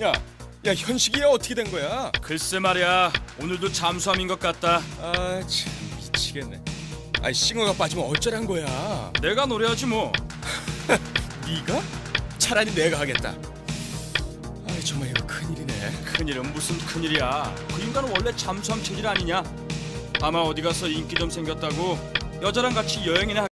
야, 야 현식이 어떻게 된 거야? 글쎄 말이야 오늘도 잠수함인 것 같다 아, 참 미치겠네. 아, 싱어가 빠지면 어쩌란 거야? 내가 노래하지 뭐 네가? 차라리 내가 하겠다. 아, 정말 이거 큰일이네. 큰일은 무슨 큰일이야 그 인간은 원래 잠수함 체질 아니냐 아마 어디 가서 인기 좀 생겼다고 여자랑 같이 여행이나